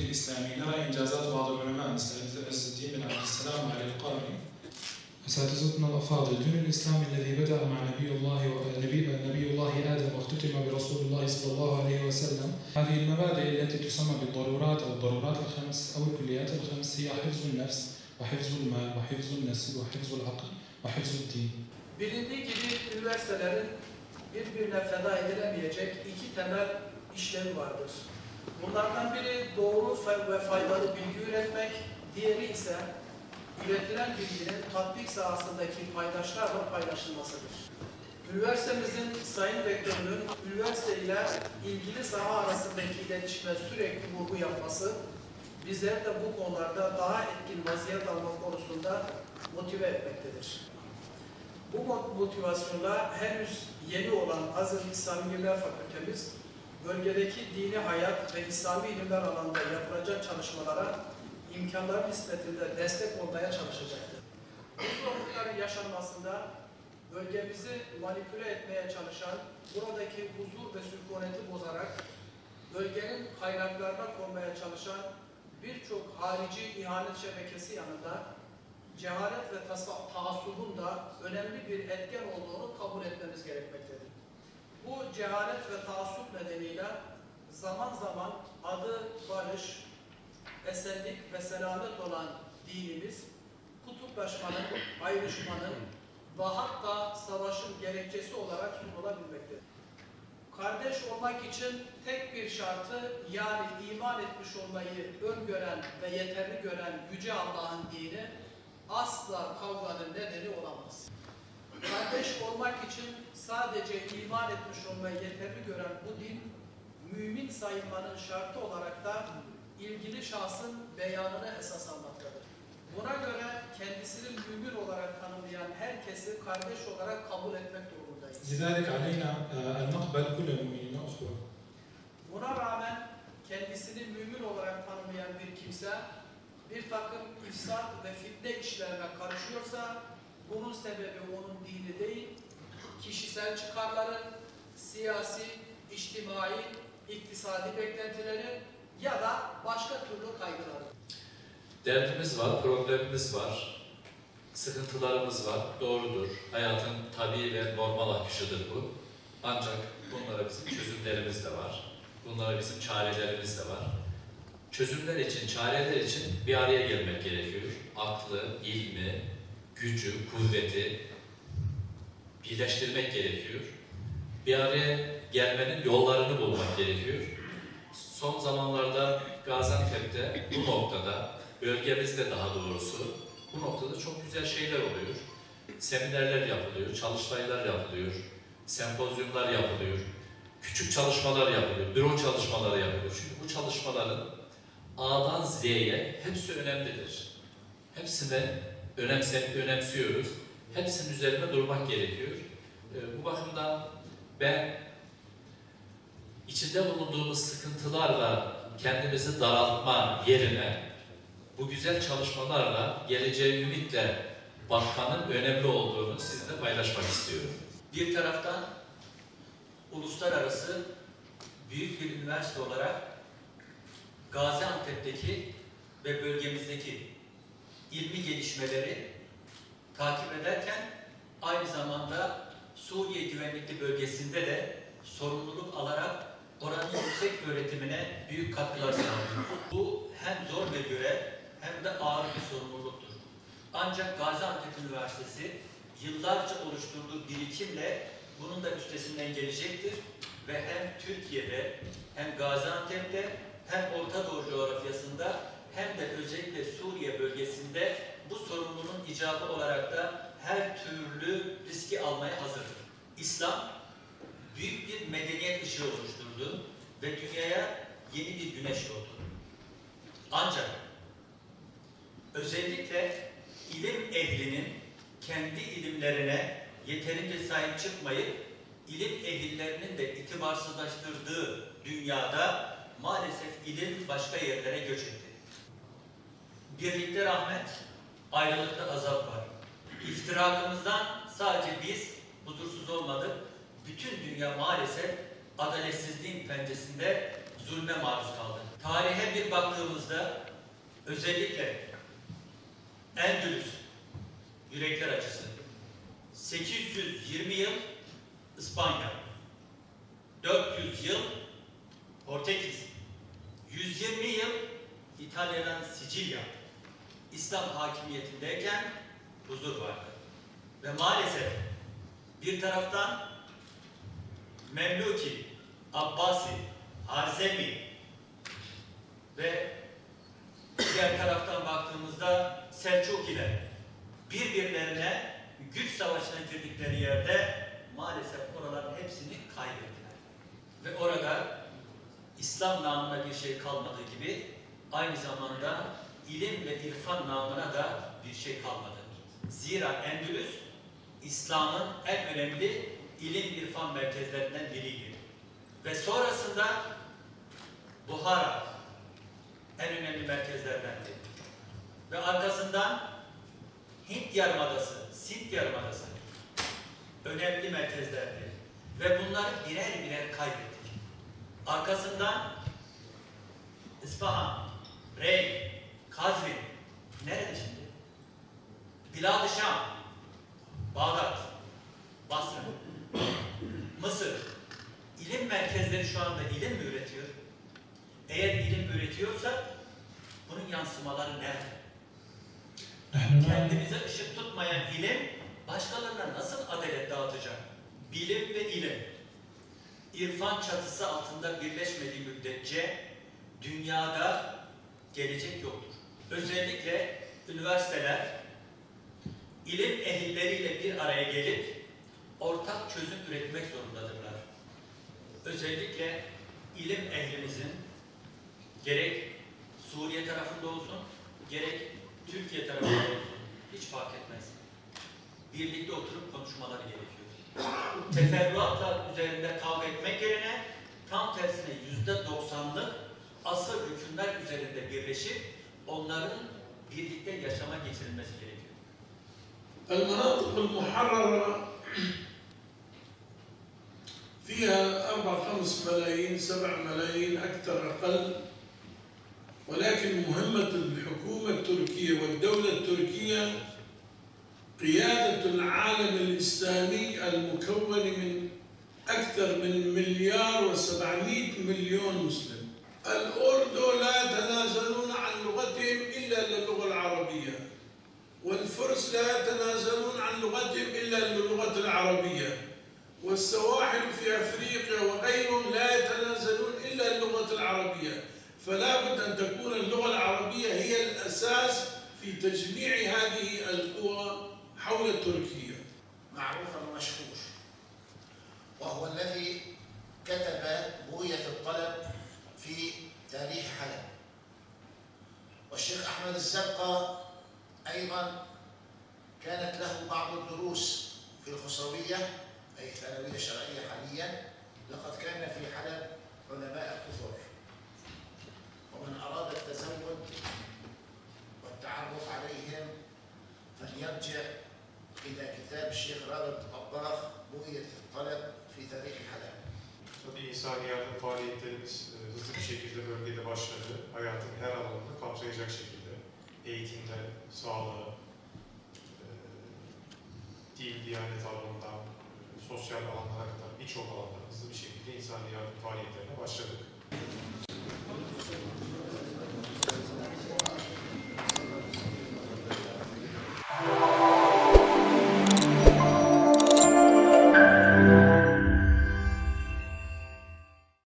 الإسلامي نرى إنجازات بعض العلماء مثل عز الدين بن عبد السلام علي القرني. أساتذتنا الأفاضل. دين الإسلام الذي بدأ مع نبي الله ونبي نبي الله آدم واختتم برسول الله صلى الله عليه وسلم هذه المبادئ التي تسمى بالضرورات أو الضرورات الخمس أو الكليات الخمس هي حفظ النفس وحفظ المال وحفظ النسل وحفظ العقل وحفظ الدين. Bilindiği gibi üniversitelerin birbirine feda edilemeyecek iki temel işlevi vardır. Bunlardan biri doğru ve faydalı bilgi üretmek, diğeri ise üretilen bilginin tatbik sahasındaki paydaşlarla paylaşılmasıdır. Üniversitemizin Sayın Rektörünün üniversite ile ilgili saha arasındaki iletişime sürekli vurgu yapması, bizleri de bu konularda daha etkin vaziyet alma konusunda motive etmektedir. Bu mo- motivasyonla henüz yeni olan Aziz İlimler Fakültemiz, bölgedeki dini hayat ve İslami ilimler alanında yapılacak çalışmalara imkanları nispetinde destek olmaya çalışacaktır. Bu zorlukların yaşanmasında bölgemizi manipüle etmeye çalışan, buradaki huzur ve sükuneti bozarak bölgenin kaynaklarına konmaya çalışan birçok harici ihanet şebekesi yanında cehalet ve taassubun da önemli bir etken olduğunu kabul etmemiz gerekmektedir. Bu cehalet ve taassup nedeniyle zaman zaman adı barış, esenlik ve selamet olan dinimiz kutuplaşmanın, ayrışmanın ve hatta savaşın gerekçesi olarak sunulabilmektedir. Kardeş olmak için tek bir şartı yani iman etmiş olmayı öngören ve yeterli gören Yüce Allah'ın dini asla kavganın nedeni olamaz Kardeş olmak için sadece iman etmiş olmayı yeterli gören bu din, mümin sayılmanın şartı olarak da ilgili şahsın beyanını esas almaktadır. Buna göre kendisini mümin olarak tanımlayan herkesi kardeş olarak kabul etmek durumundayız. لذلك علينا آه، أن نقبل كل المؤمنين أخوة Buna rağmen kendisini mümin olarak tanımlayan bir kimse bir takım ifsat ve fitne işlerine karışıyorsa bunun sebebi onun dini değil, kişisel çıkarları, siyasi, içtimai, iktisadi beklentileri ya da başka türlü kaygıları. Derdimiz var, problemimiz var, sıkıntılarımız var, doğrudur. Hayatın tabii ve normal akışıdır bu. Ancak bunlara bizim çözümlerimiz de var. Bunlara bizim çarelerimiz de var. Çözümler için, çareler için bir araya gelmek gerekiyor. Aklı, ilmi, gücü, kuvveti birleştirmek gerekiyor. Bir araya gelmenin yollarını bulmak gerekiyor. Son zamanlarda Gaziantep'te bu noktada, bölgemizde daha doğrusu, bu noktada çok güzel şeyler oluyor. Seminerler yapılıyor, çalıştaylar yapılıyor, sempozyumlar yapılıyor, küçük çalışmalar yapılıyor, büro çalışmaları yapılıyor. Çünkü bu çalışmaların A'dan Z'ye hepsi önemlidir. Hepsini önemse, önemsiyoruz. Hepsinin üzerine durmak gerekiyor. Ee, bu bakımdan ben içinde bulunduğumuz sıkıntılarla kendimizi daraltma yerine bu güzel çalışmalarla geleceğe ümitle bakmanın önemli olduğunu sizinle paylaşmak istiyorum. Bir taraftan uluslararası büyük bir üniversite olarak Gaziantep'teki ve bölgemizdeki ilmi gelişmeleri takip ederken aynı zamanda Suriye güvenlikli bölgesinde de sorumluluk alarak oranın yüksek öğretimine büyük katkılar sağlıyor. Bu hem zor bir görev hem de ağır bir sorumluluktur. Ancak Gaziantep Üniversitesi yıllarca oluşturduğu birikimle bunun da üstesinden gelecektir ve hem Türkiye'de hem Gaziantep'te hem Orta Doğu coğrafyasında hem de özellikle Suriye bölgesinde bu sorumluluğun icabı olarak da her türlü riski almaya hazırdır. İslam büyük bir medeniyet ışığı oluşturdu ve dünyaya yeni bir güneş doğdu. Ancak özellikle ilim ehlinin kendi ilimlerine yeterince sahip çıkmayıp ilim ehillerinin de itibarsızlaştırdığı dünyada maalesef ilim başka yerlere göç etti. Birlikte rahmet, ayrılıkta azap var. İftirakımızdan sadece biz huzursuz olmadık, bütün dünya maalesef adaletsizliğin pençesinde zulme maruz kaldı. Tarihe bir baktığımızda özellikle Endülüs, yürekler acısı, 820 yıl İspanya, 400 yıl Portekiz, 120 yıl İtalya'dan Sicilya, İslam hakimiyetindeyken huzur vardı. Ve maalesef bir taraftan Memluki, Abbasi, Harzemi ve diğer taraftan baktığımızda Selçukiler birbirlerine güç savaşına girdikleri yerde maalesef oraların hepsini kaybettiler. Ve orada İslam namına bir şey kalmadığı gibi aynı zamanda ilim ve irfan namına da bir şey kalmadı. Zira Endülüs İslam'ın en önemli ilim irfan merkezlerinden biriydi. Ve sonrasında Buhara en önemli merkezlerdendi. Ve arkasından Hint Yarımadası, Sint Yarımadası önemli merkezlerdi. Ve bunları birer birer kaybettik. Arkasından İsfahan, Rey, Hazvin. Nerede şimdi? Bilad-ı Şam. Bağdat. Basra. Mısır. İlim merkezleri şu anda ilim mi üretiyor? Eğer ilim üretiyorsa bunun yansımaları nerede? Kendimize ışık tutmayan ilim başkalarına nasıl adalet dağıtacak? Bilim ve ilim. İrfan çatısı altında birleşmediği müddetçe dünyada gelecek yoktur. Özellikle üniversiteler ilim ehilleriyle bir araya gelip ortak çözüm üretmek zorundadırlar. Özellikle ilim ehlimizin gerek Suriye tarafında olsun, gerek Türkiye tarafında olsun, hiç fark etmez. Birlikte oturup konuşmaları gerekiyor. Teferruatlar üzerinde kavga etmek yerine tam tersine yüzde doksanlık asıl hükümler üzerinde birleşip onların birlikte yaşama geçirilmesi gerekiyor. المناطق المحررة فيها أربع خمس ملايين سبع ملايين أكثر أقل ولكن مهمة الحكومة التركية والدولة التركية قيادة العالم الإسلامي المكون من أكثر من مليار وسبعمائة مليون مسلم الأردن لا يتنازلون عن لغتهم إلا للغة العربية والفرس لا يتنازلون عن لغتهم إلا باللغة العربية. والسواحل في أفريقيا وغيرهم لا يتنازلون إلا اللغة العربية. فلا بد أن تكون اللغة العربية هي الأساس في تجميع هذه القوى حول تركيا. معروفا ومشهور. وهو الذي كتب بغية الطلب في تاريخ حلب. والشيخ أحمد الزرقاء أيضا كانت له بعض الدروس في الخصوية أي الثانوية الشرعية حاليا لقد كان في حلب علماء كثر ومن أراد التزود والتعرف عليهم فليرجع إلى كتاب الشيخ رابط الطباخ بغية الطلب في تاريخ حلب Tabii insani yardım faaliyetlerimiz e, hızlı bir şekilde bölgede başladı. Hayatın her alanını kapsayacak şekilde. Eğitimden, sağlığa, dil, diyanet alanından, sosyal alanlara kadar birçok alanda hızlı bir şekilde insani yardım faaliyetlerine başladık.